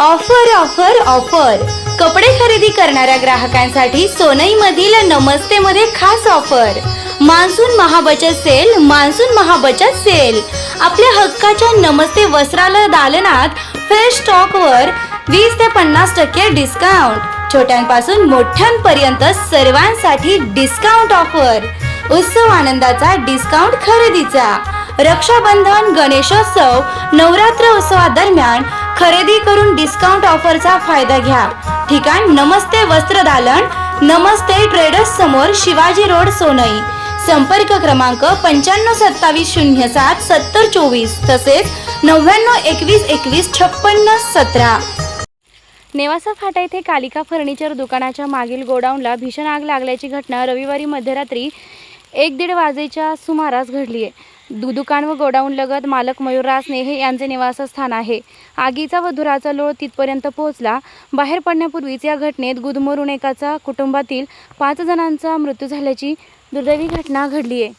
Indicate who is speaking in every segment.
Speaker 1: Offer offer offer. कपडे खरेदी करणाऱ्या ग्राहकांसाठी सोनईमधील नमस्ते मध्ये खास ऑफर. मान्सून महाबचत सेल मान्सून महाबचत सेल. आपल्या हक्काच्या नमस्ते वस्त्रालय दालनात फ्रेश स्टॉकवर वीस ते पन्नास टक्के डिस्काउंट छोट्यांपासून मोठ्यांपर्यंत सर्वांसाठी डिस्काउंट ऑफर उत्सव आनंदाचा डिस्काउंट खरेदीचा. रक्षाबंधन गणेशोत्सव नवरात्र उत्सवादरम्यान खरेदी करून डिस्काउंट ऑफरचा फायदा घ्या. ठिकाण नमस्ते वस्त्र दालन नमस्ते ट्रेडर्स समोर शिवाजी रोड सोनई. संपर्क क्रमांक पंच्याण्णव सत्तावीस शून्य सात सत्तर चोवीस तसेच नव्याण्णव एकवीस एकवीस छप्पन्न सतरा.
Speaker 2: नेवासा फाटा येथे कालिका फर्निचर दुकानाच्या मागील गोडाऊनला भीषण आग लागल्याची घटना रविवारी मध्यरात्री एक दीड वाजेच्या सुमारास घडली आहे दुकान व गोडाऊन लगत मालक मयूर रासने हे यांचे निवासस्थान आहे. आगीचा व धुराचा लोळ तिथपर्यंत पोहोचला. बाहेर पडण्यापूर्वीच या घटनेत गुदमरून एकाचा कुटुंबातील पाच जणांचा मृत्यू झाल्याची दुर्दैवी घटना घडली आहे.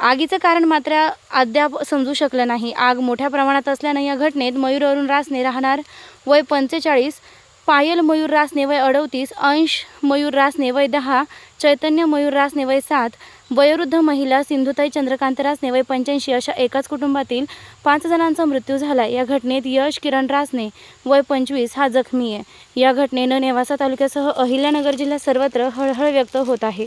Speaker 2: आगीचं कारण मात्र अद्याप समजू शकलं नाही. आग मोठ्या प्रमाणात असल्यानं या घटनेत मयूर अरुण रासने राहणार वय पंचेचाळीस पायल मयूर रासने वय अंश मयूर रासने वय दहा चैतन्य मयूर रासने वय सात वयोवृद्ध महिला सिंधुताई चंद्रकांत रासने वय पंच्याऐंशी अशा एकाच कुटुंबातील पाच जणांचा मृत्यू झाला. या घटनेत यश किरण रासने वय पंचवीस हा जखमी आहे. या घटनेनं नेवासा तालुक्यासह अहिल्यानगर जिल्ह्यात सर्वत्र हळहळ व्यक्त होत आहे.